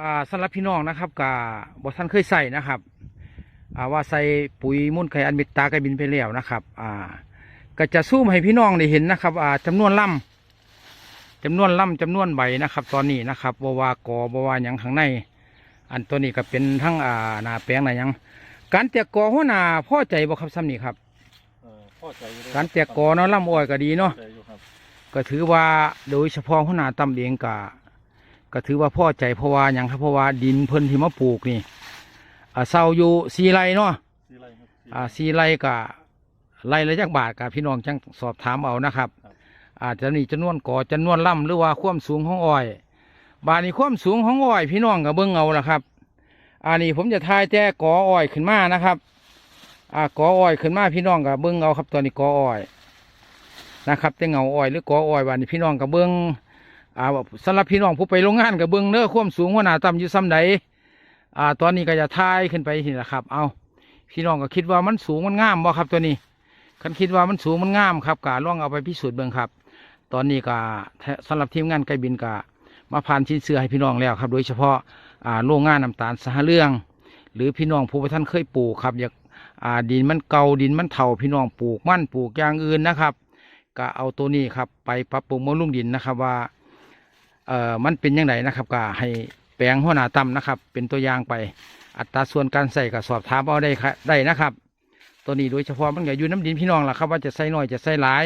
อ่าสำหรับพี่น้องนะครับกับบท่านเคยใส่นะครับอ่าว่าใส่ปุ๋ยมุ่นไข่อันเมตตาไก่บินไปแล้วนะครับอ่าก็จะซูมให้พี่น้องได้เห็นนะครับอ่าจำนวนลำจำนวนลำจำนวนใบนะครับ ตอนนี้นะครับบวากอบวาหยังข้างใน อันตัวนี้ก็เป็นทั้งอ่าหนาแปลงหนาหยัง การเตียกอหัวหน้าพ่อใจบ่ครับซ้ำนี่ครับ เออพอใจอยู่ด้การเตียกอเนาะลำอ้อยก็ดีเนาะ พอใจอยู่ครับ ก็ถือว่าโดยเฉพาะหัวหน้าตำเองก็ ก็ถือว่าพ่อใจเพราะว่าอย่างครับเพราะว่าดินเพิ่นที่มาปลูกนี่อ่าเศร้าอยู่สีไรเนาะสีไรครับสีอ่าสีไรก็ไรละจักบาทกับพี่น้องจังสอบถามเอานะครับ ครับ อาจจะนี่จำนวนก่อจำนวนล่ำหรือว่าความสูงของอ้อย บาทนี้ความสูงของอ้อย พี่น้องก็เบิ่งเอาละครับ อันนี้ผมจะทายแต่กออ้อยขึ้นมานะครับ อ่ากออ้อยขึ้นมาพี่น้องก็เบิ่งเอาครับตอนนี้กออ้อยนะครับแต่เงาอ้อยหรือกออ้อยบานนี้พี่น้องกับเบิ้ง อ่าสำหรับพี่น้องผู้ไปโรงงานกับเบิ้งเนื้อความสูงหัวหน้าต่ำอยู่ซ้ำใดอ่า ตอนนี้ก็จะทายขึ้นไปนี่แหละครับ เอาพี่น้องก็คิดว่ามันสูงมันงามบ่ครับตัวนี้คันคิดว่ามันสูงมันงามครับกาล่องเอาไปพิสูจน์เบิ้งครับ ตอนนี้ก็สำหรับทีมงานไกลบินก็มาผ่านชิ้นเสื้อให้พี่น้องแล้วครับ โดยเฉพาะอ่าโรงงานน้ำตาลสหเรื่อง หรือพี่น้องผู้ท่านเคยปลูกครับอยากอ่าดินมันเก่าดินมันเถ่าพี่น้องปลูกมันปลูกอย่างอื่นนะครับก็เอาตัวนี้ครับ ไปปรับปรุงบำรุงดินนะครับว่า เอ่อมันเป็นยังไงนะครับก็ให้แปลงหัวหน้าต่ำนะครับ เป็นตัวอย่างไป อัตราส่วนการใส่ก็สอบถามเอาได้ครับได้นะครับ ตัวนี้โดยเฉพาะมันก็อยู่น้ำดินพี่น้องล่ะครับ ว่าจะใส่น้อยจะใส่หลาย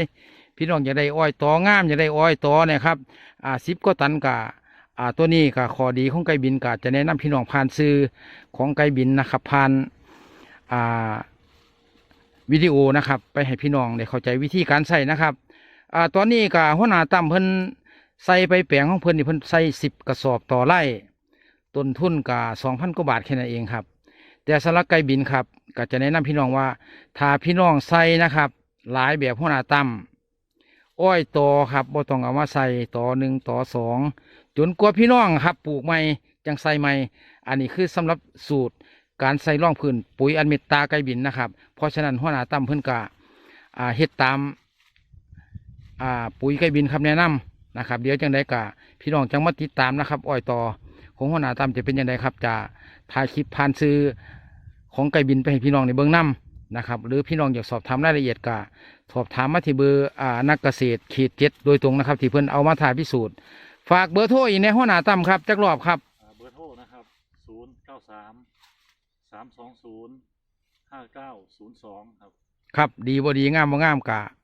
พี่น้องอยาได้อ้อยตองามอยาได้อ้อยตอเนี่ยครับอ่าสิบก็ตันกะอ่าตัวนี้ก็ข้อดีของไก่บินก็จะแนะนำพี่น้องผ่านซื้อของไก่บินนะครับผ่านอ่าวิดีโอนะครับ ไปให้พี่น้องได้เข้าใจวิธีการใส่นะครับอ่าตอนนี้ก็หัวหน้าตั้มเพิ่น ใส่ไปแปลงของเพิ่นนี่เพิ่นใส่สิบกระสอบต่อไร่ต้นทุนก็สองพันกว่าบาทแค่นั้นเองครับ แต่สำหรับไก่บินครับก็จะแนะนำพี่น้องว่าถ้าพี่น้องใส่นะครับ หลายแบบหัวหน้าตั้มอ้อยต่อครับบ่ต้องเอามาใส่ต่อหนึ่งต่อสองจนกว่าพี่น้องครับ ปลูกใหม่จังใส่ใหม่ อันนี้คือสำหรับสูตรการใส่ร่องพื้นปุ๋ยอันเมตตาไก่บินนะครับ เพราะฉะนั้นหัวหน้าตั้มเพิ่นกะอ่าเฮ็ดตามอ่าปุ๋ยไก่บินคำแนะนำ นะครับ เดี๋ยวจังไดกะพี่น้องจังมาติดตามนะครับอ้อยต่อของหัวหน้าตั้มจะเป็นยังไงครับ จะถ่ายคลิปผ่านซื้อของไก่บินไปให้พี่น้องในเบื้องน้ำนะครับ หรือพี่น้องอยากสอบถามรายละเอียดกะสอบถามมาที่เบอร์อ่านักเกษตรขีดเจ็ดโดยตรงนะครับ ที่เพิ่นเอามาถ่ายพิสูจน์ ฝากเบอร์โทรอีกในหัวหน้าตั้มครับจักรอบครับอ่าเบอร์โทรนะครับศูนย์เก้าสามสามสองศูนย์ห้าเก้าศูนย์สองครับครับ ดีบ่ดีงามบ่งามกะอ่า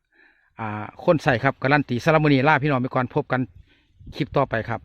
คนใส่ครับการันตีสารบมือนีลาพี่น้องไปก่อนพบกันคลิปต่อไปครับ